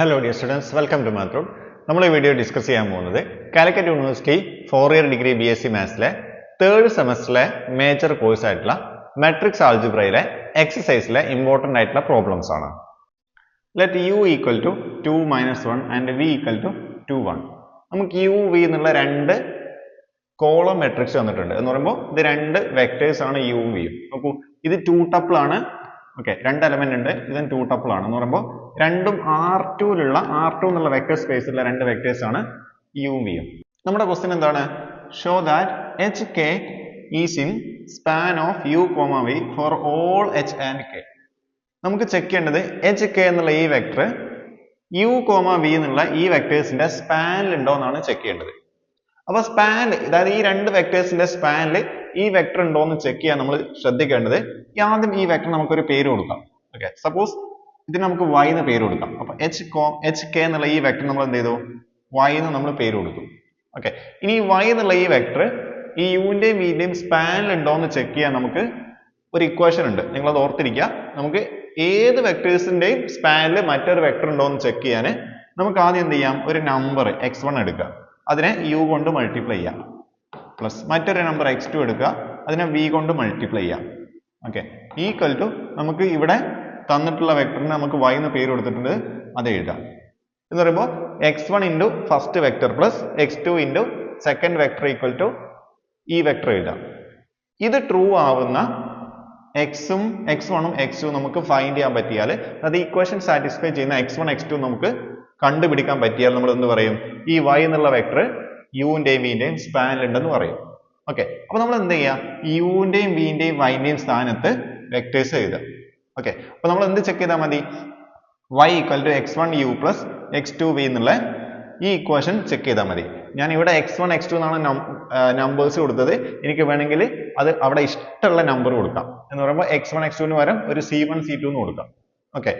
Hello dear students welcome to മാത്രം നമ്മൾ ഈ വീഡിയോ ഡിസ്കസ് ചെയ്യാൻ പോകുന്നത് Calicut university four year degree B S C മാത്സിലെ third സെമസ്റ്ററിലെ മേജർ കോഴ്സ് ആയിട്ടുള്ള മെട്രിക്സ് ആൾജിബ്രയിലെ എക്സസൈസിലെ ഇമ്പോർട്ടന്റ് ആയിട്ടുള്ള പ്രോബ്ലംസ് ആണ്. Let u equal to two minus one and v equal to two one നമുക്ക് യു വി എന്നുള്ള രണ്ട് കോളം മെട്രിക്സ് തന്നിട്ടുണ്ട് എന്ന് പറയുമ്പോൾ ഇത് രണ്ട് വെക്ടേഴ്സ് ആണ് യു. വിയും നോക്കൂ ഇത് ടു ടപ്പിളാണ് ഓക്കെ രണ്ട് എലമെന്റ് ഉണ്ട്. ഇതും ടു ടപ്പിൾ ആണ്. എന്ന് പറയുമ്പോൾ രണ്ടും ആർ ടുവിലുള്ള ആർ ടു എന്നുള്ള വെക്ടർ സ്പേസിലുള്ള രണ്ട് വെക്ടേഴ്സ് ആണ് യു വിയും നമ്മുടെ ക്വസ്റ്റ്യൻ എന്താണ്? Show that H K is in span of U comma V for all H and K നമുക്ക് ചെക്ക് ചെയ്യേണ്ടത് എച്ച് കെ എന്നുള്ള ഈ വെക്ടർ യു കോമ വി എന്നുള്ള ഈ വെക്ടേഴ്സിന്റെ സ്പാനിൽ ഉണ്ടോ എന്നാണ് ചെക്ക് ചെയ്യേണ്ടത്. അപ്പൊ സ്പാനിൽ അതായത് ഈ രണ്ട് വെക്ടേഴ്സിന്റെ സ്പാനിൽ ഈ വെക്ടർ ഉണ്ടോ എന്ന് ചെക്ക് ചെയ്യാൻ നമ്മൾ ശ്രദ്ധിക്കേണ്ടത് ആദ്യം ഈ വെക്ടർ നമുക്കൊരു പേര് കൊടുക്കാം. ഓക്കെ സപ്പോസ് ഇതിന് നമുക്ക് y എന്ന് പേര് കൊടുക്കാം. അപ്പൊ h കോ h k എന്നുള്ള ഈ വെക്ടർ നമ്മൾ എന്ത് ചെയ്തു? y എന്ന് നമ്മൾ പേര് കൊടുത്തു. ഓക്കെ ഇനി y എന്നുള്ള ഈ വെക്ടർ ഈ യുവിന്റെയും span സ്പാനിൽ ഉണ്ടോ എന്ന് ചെക്ക് ചെയ്യാൻ നമുക്ക് ഒരു ഇക്വേഷൻ ഉണ്ട്. നിങ്ങൾ അത് ഓർത്തിരിക്കുക നമുക്ക് ഏത് വെക്ടേഴ്സിന്റെയും സ്പാനിൽ മറ്റൊരു വെക്ടർ ഉണ്ടോ എന്ന് ചെക്ക് ചെയ്യാൻ നമുക്ക് ആദ്യം എന്ത് ചെയ്യാം? ഒരു എക്സ് വൺ എടുക്കുക അതിനെ u കൊണ്ട് മൾട്ടിപ്ലൈ ചെയ്യാം. പ്ലസ് മറ്റൊരു നമ്പർ എക്സ് ടു എടുക്കുക. അതിനെ വി കൊണ്ട് മൾട്ടിപ്ലൈ ചെയ്യാം. ഓക്കെ ഈക്വൽ ടു നമുക്ക് ഇവിടെ തന്നിട്ടുള്ള വെക്ടറിന് നമുക്ക് y എന്ന് പേര് കൊടുത്തിട്ടുണ്ട്. അത് എഴുതാം. എന്ന് പറയുമ്പോൾ x one into first vector plus x two into second vector equal to ഈ വെക്ടർ എഴുതാം. ഇത് ട്രൂ ആവുന്ന എക്സും എക്സ് വണ്ണും എക്സ് ടു നമുക്ക് ഫൈൻഡ് ചെയ്യാൻ പറ്റിയാൽ അത് ഇക്വേഷൻ സാറ്റിസ്ഫൈ ചെയ്യുന്ന എക്സ് വൺ എക്സ് ടു നമുക്ക് കണ്ടുപിടിക്കാൻ പറ്റിയാൽ നമ്മൾ എന്ത് പറയും? ഈ y എന്നുള്ള വെക്ടർ യുവിന്റെയും വിന്റെയും സ്പാനിലുണ്ടെന്ന് പറയും. ഓക്കെ അപ്പൊ നമ്മൾ എന്ത് ചെയ്യുക യുവിന്റെയും വിന്റെയും വൈന്റെയും സ്ഥാനത്ത് വെക്ടേഴ്സ് എഴുതുക. ഓക്കെ അപ്പൊ നമ്മൾ എന്ത് ചെക്ക് ചെയ്താൽ മതി? y equal to x one u plus x two v എന്നുള്ള ഈ ഇക്വേഷൻ ചെക്ക് ചെയ്താൽ മതി. ഞാൻ ഇവിടെ എക്സ് വൺ എക്സ് ടു എന്നാണ് നമ്പേഴ്സ് കൊടുത്തത്. എനിക്ക് വേണമെങ്കിൽ അത് അവിടെ ഇഷ്ടമുള്ള നമ്പർ കൊടുക്കാം. എന്ന് പറയുമ്പോൾ എക്സ് വൺ എക്സ് ടുവിന് പകരം ഒരു സി വൺ സി ടു എന്ന് കൊടുക്കാം. ഓക്കെ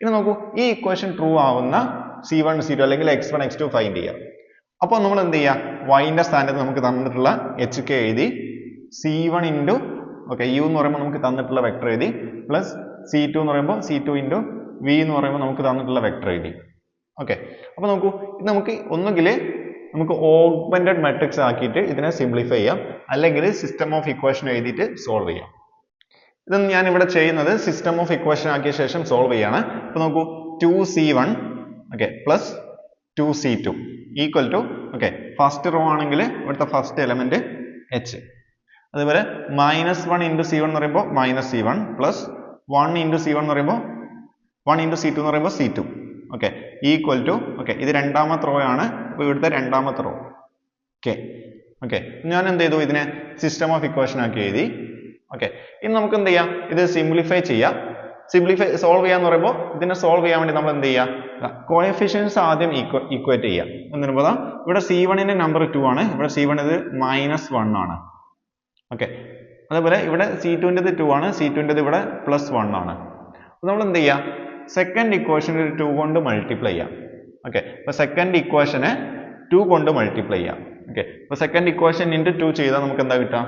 ഇനി നോക്കൂ. ഈ ഇക്വേഷൻ ട്രൂ ആവുന്ന സി വൺ സി ടു അല്ലെങ്കിൽ x one x two find ചെയ്യാം. അപ്പോൾ നമ്മൾ എന്ത് ചെയ്യുക വൈന്റെ സ്ഥാനത്ത് നമുക്ക് തന്നിട്ടുള്ള എച്ച് കെ എഴുതി c one into okay u എന്ന് പറയുമ്പോൾ നമുക്ക് തന്നിട്ടുള്ള വെക്ടർ എഴുതി പ്ലസ് സി ടു എന്ന് പറയുമ്പോൾ സി ടു ഇന്റു വി എന്ന് പറയുമ്പോൾ നമുക്ക് തന്നിട്ടുള്ള വെക്ടർ എഴുതി. ഓക്കെ അപ്പോൾ നോക്കൂ ഇത് നമുക്ക് ഒന്നുകിൽ നമുക്ക് ഓഗ്മെന്റഡ് മെട്രിക്സ് ആക്കിയിട്ട് ഇതിനെ സിംപ്ലിഫൈ ചെയ്യാം. അല്ലെങ്കിൽ സിസ്റ്റം ഓഫ് ഇക്വേഷൻ എഴുതിയിട്ട് സോൾവ് ചെയ്യാം. ഇത് ഞാൻ ഇവിടെ ചെയ്യുന്നത് സിസ്റ്റം ഓഫ് ഇക്വേഷൻ ആക്കിയ ശേഷം സോൾവ് ചെയ്യാണ്. അപ്പോൾ നോക്കൂ two c one okay plus two c two equal to okay first row ആണെങ്കിൽ ഇവിടുത്തെ ഫസ്റ്റ് എലമെന്റ് എച്ച് അതുപോലെ minus one into c one എന്ന് പറയുമ്പോൾ minus c one plus one into c one എന്ന് പറയുമ്പോൾ വൺ ഇന്റു സി ടു എന്ന് പറയുമ്പോൾ c two okay equal to okay ഇത് രണ്ടാമത്തെ റോ ആണ്. അപ്പോൾ ഇവിടുത്തെ രണ്ടാമത്തെ റോ ഓക്കെ ഓക്കെ ഞാൻ എന്ത് ചെയ്തു? ഇതിനെ സിസ്റ്റം ഓഫ് ഇക്വേഷൻ ആക്കി എഴുതി. ഓക്കെ ഇനി നമുക്ക് എന്ത് ചെയ്യാം? ഇത് സിംപ്ലിഫൈ ചെയ്യാം. സിംപ്ലിഫൈ സോൾവ് ചെയ്യാന്ന് പറയുമ്പോൾ ഇതിനെ സോൾവ് ചെയ്യാൻ വേണ്ടി നമ്മൾ എന്ത് ചെയ്യുക കോയഫിഷ്യൻസ് ആദ്യം ഈക്വേറ്റ് ചെയ്യാം. എന്ന് പറയുമ്പോൾ ഇവിടെ സി വണ്ണിന്റെ നമ്പർ ടു ആണ്. ഇവിടെ സി വൺ ഇത് മൈനസ് വൺ ആണ്. ഓക്കെ അതേപോലെ ഇവിടെ സി ടുവിന്റെത് ടു ആണ്. സി ടുവിന്റെത് ഇവിടെ പ്ലസ് വൺ ആണ്. അപ്പോൾ നമ്മൾ എന്ത് ചെയ്യുക സെക്കൻഡ് ഇക്വേഷൻ ഒരു ടു കൊണ്ട് മൾട്ടിപ്ലൈ ചെയ്യാം. ഓക്കെ അപ്പോൾ സെക്കൻഡ് ഇക്വേഷനെ ടു കൊണ്ട് മൾട്ടിപ്ലൈ ചെയ്യാം. ഓക്കെ അപ്പോൾ സെക്കൻഡ് ഇക്വേഷൻ ഇന്റു ടു ചെയ്താൽ നമുക്ക് എന്താ കിട്ടുക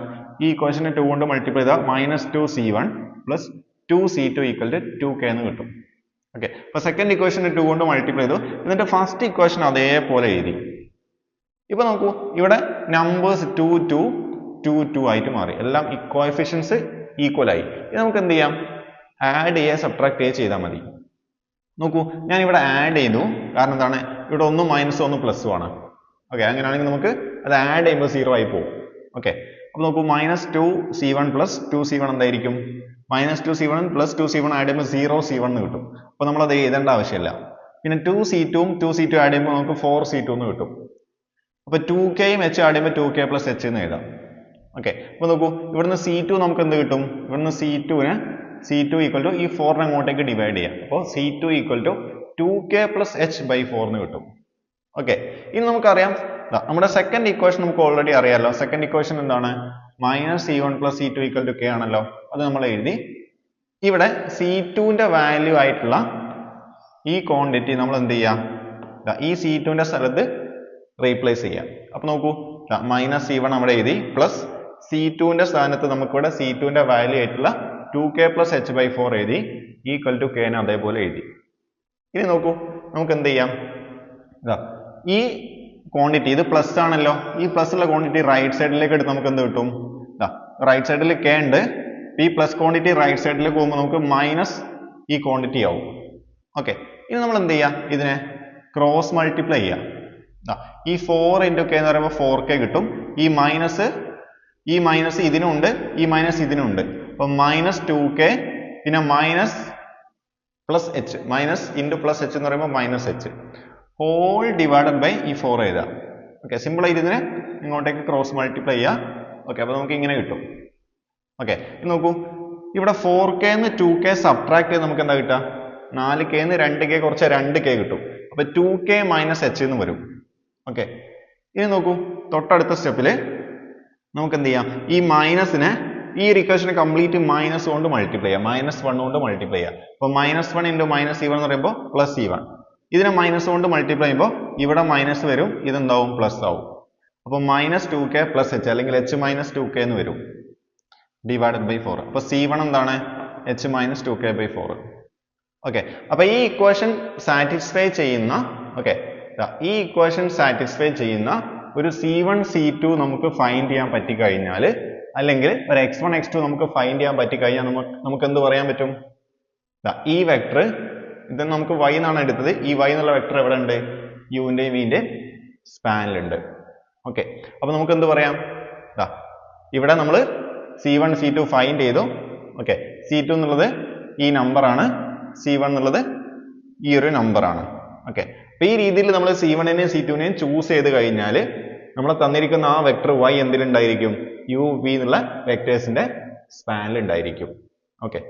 ഈ ഇക്വേഷനെ ടു കൊണ്ട് മൾട്ടിപ്ലൈ ചെയ്താൽ minus two c one plus two c two equal to two k എന്ന് കിട്ടും. ഓക്കെ അപ്പോൾ സെക്കൻഡ് ഇക്വേഷനെ ടു കൊണ്ട് മൾട്ടിപ്ലൈ ചെയ്തു. എന്നിട്ട് ഫസ്റ്റ് ഇക്വേഷൻ അതേപോലെ എഴുതി. ഇപ്പൊ നോക്കൂ. ഇവിടെ numbers two two two two ആയിട്ട് മാറി. എല്ലാം കോഎഫിഷ്യൻസ് ഈക്വൽ ആയി. ഇത് നമുക്ക് എന്ത് ചെയ്യാം? ആഡ് ചെയ്യുക സബ്ട്രാക്ട് ചെയ്യുക ചെയ്താൽ മതി. നോക്കൂ. ഞാൻ ഇവിടെ ആഡ് ചെയ്തു. കാരണം എന്താണ്? ഇവിടെ ഒന്ന് മൈനസ് ഒന്ന് പ്ലസ് ആണ്. ഓക്കെ അങ്ങനെയാണെങ്കിൽ നമുക്ക് അത് ആഡ് ചെയ്യുമ്പോൾ സീറോ ആയി പോകും. ഓക്കെ അപ്പോൾ നോക്കൂ. Minus two c one plus two c one എന്തായിരിക്കും? Minus two c one plus two c one add ചെയ്യുമ്പോൾ സീറോ സി വൺ കിട്ടും. അപ്പോൾ നമ്മൾ അത് എഴുതേണ്ട ആവശ്യമില്ല. പിന്നെ ടു സി ടുവും ടു സി ടു ആഡ് ചെയ്യുമ്പോൾ നമുക്ക് ഫോർ സി ടു എന്ന് കിട്ടും. അപ്പോൾ ടു കെയും എച്ച് ആഡ് ചെയ്യുമ്പോൾ ടു കെ പ്ലസ് എച്ച് എന്ന് എഴുതാം. ഓക്കെ അപ്പോൾ നോക്കൂ ഇവിടുന്ന് സി ടു നമുക്ക് എന്ത് കിട്ടും? ഇവിടുന്ന് സി ടുവിന് സി ടു ഈക്വൽ ടു ഈ ഫോറിനെ അങ്ങോട്ടേക്ക് ഡിവൈഡ് ചെയ്യാം. അപ്പോൾ C two equal to two K plus H by four എന്ന് കിട്ടും. ഓക്കെ ഇനി നമുക്കറിയാം നമ്മുടെ സെക്കൻഡ് ഇക്വേഷൻ നമുക്ക് ഓൾറെഡി അറിയാലോ. സെക്കൻഡ് ഇക്വേഷൻ എന്താണ്? Minus C one plus C two equal to K ആണല്ലോ. അത് നമ്മൾ എഴുതി. ഇവിടെ സി ന്റെ വാല്യൂ ആയിട്ടുള്ള ഈ ക്വാണ്ടിറ്റി നമ്മൾ എന്ത് ചെയ്യാം? ദാ ഈ സി ന്റെ സ്ഥലത്ത് റീപ്ലേസ് ചെയ്യാം. അപ്പൊ നോക്കൂ. മൈനസ് സി വൺ അവിടെ എഴുതി. പ്ലസ് സി ടുവിന്റെ സ്ഥാനത്ത് നമുക്കിവിടെ സി ന്റെ വാല്യൂ ആയിട്ടുള്ള two K plus H by four എഴുതി. ഈക്വൽ ടു കെനെ അതേപോലെ എഴുതി. ഇനി നോക്കൂ. നമുക്ക് എന്ത് ചെയ്യാം? ഇതാ ഈ ക്വാണ്ടിറ്റി ഇത് പ്ലസ് ആണല്ലോ. ഈ പ്ലസ് ഉള്ള ക്വാണ്ടിറ്റി റൈറ്റ് സൈഡിലേക്ക് എടുത്ത് നമുക്ക് എന്ത് കിട്ടും? റൈറ്റ് സൈഡിൽ കെ ഉണ്ട്. പി പ്ലസ് ക്വാണ്ടിറ്റി റൈറ്റ് സൈഡിൽ പോകുമ്പോൾ നമുക്ക് മൈനസ് ഈ ക്വാണ്ടിറ്റി ആവും. ഓക്കെ ഇനി നമ്മൾ എന്ത് ചെയ്യുക ഇതിനെ ക്രോസ് മൾട്ടിപ്ലൈ ചെയ്യാം. ദാ, ഈ ഫോർ ഇന്റു കെ എന്ന് പറയുമ്പോൾ ഫോർ കെ കിട്ടും. ഈ മൈനസ് ഈ മൈനസ് ഇതിനുണ്ട് ഈ മൈനസ് ഇതിനുണ്ട് അപ്പൊ മൈനസ് ടു കെ പിന്നെ minus plus H minus into plus H എന്ന് പറയുമ്പോൾ minus H whole divided by ഈ ഫോർ എഴുതാം ഓക്കെ സിമ്പിൾ ആയിട്ട് ഇതിനെ ഇങ്ങോട്ടേക്ക് ക്രോസ് മൾട്ടിപ്ലൈ ചെയ്യാം. ഓക്കെ അപ്പോൾ നമുക്ക് ഇങ്ങനെ കിട്ടും. ഓക്കെ നോക്കൂ. ഇവിടെ ഫോർ കെ എന്ന് ടു കെ സബ്ട്രാക്ട് ചെയ്ത് നമുക്ക് എന്താ കിട്ടുക? നാല് കെ എന്ന് രണ്ട് കെ കുറച്ച് രണ്ട് കെ കിട്ടും. അപ്പോൾ ടു കെ മൈനസ് എച്ച് എന്ന് വരും. ഓക്കെ ഇനി നോക്കൂ. തൊട്ടടുത്ത സ്റ്റെപ്പിൽ നമുക്ക് എന്ത് ചെയ്യാം? ഈ മൈനസിനെ ഈ ഒരു ഇക്വേഷൻ കംപ്ലീറ്റ് മൈനസ് കൊണ്ട് മൾട്ടിപ്ലൈ ചെയ്യാം. മൈനസ് വൺ കൊണ്ട് മൾട്ടിപ്ലൈ ചെയ്യാം. അപ്പോൾ minus one into minus E one എന്ന് പറയുമ്പോൾ പ്ലസ് ഇ വൺ ഇതിനെ മൈനസ് കൊണ്ട് മൾട്ടിപ്ലൈ ചെയ്യുമ്പോൾ ഇവിടെ മൈനസ് വരും ഇതെന്താവും? പ്ലസ് ആവും. അപ്പൊ minus two K plus H അല്ലെങ്കിൽ എച്ച് മൈനസ് ടു കെ എന്ന് വരും. ഡിവൈഡഡ് ബൈ ഫോർ അപ്പൊ സി വൺ എന്താണ്? H minus two K by four okay അപ്പൊ ഈ ഇക്വേഷൻ സാറ്റിസ്ഫൈ ചെയ്യുന്ന ഓക്കെ ഈ ഇക്വേഷൻ സാറ്റിസ്ഫൈ ചെയ്യുന്ന ഒരു സി വൺ സി ടു നമുക്ക് ഫൈൻഡ് ചെയ്യാൻ പറ്റി കഴിഞ്ഞാൽ അല്ലെങ്കിൽ ഒരു എക്സ് വൺ എക്സ് ടു നമുക്ക് ഫൈൻഡ് ചെയ്യാൻ പറ്റി കഴിഞ്ഞാൽ നമുക്ക് നമുക്ക് എന്ത് പറയാൻ പറ്റും? ഈ വെക്ടർ ഇത് നമുക്ക് വൈ എന്നാണ് എടുത്തത്. ഈ വൈ എന്നുള്ള വെക്ടർ എവിടെ ഉണ്ട് യുവിന്റെയും വിന്റെ സ്പാനിലുണ്ട് ഓക്കെ അപ്പൊ നമുക്ക് എന്ത് പറയാം? ദാ ഇവിടെ നമ്മൾ C one C two find ചെയ്തു. ഓക്കെ സി ടു എന്നുള്ളത് ഈ ആണ്. സി വൺ എന്നുള്ളത് ഈ ഒരു ആണ്. ഓക്കെ അപ്പൊ ഈ രീതിയിൽ നമ്മൾ സി വണ്ണിനെയും സി ടുവിനെയും ചൂസ് ചെയ്ത് കഴിഞ്ഞാൽ നമ്മൾ തന്നിരിക്കുന്ന ആ വെക്ടർ y എന്തിലുണ്ടായിരിക്കും? യു വി എന്നുള്ള വെക്ടേഴ്സിന്റെ സ്പാനിൽ ഉണ്ടായിരിക്കും ഓക്കെ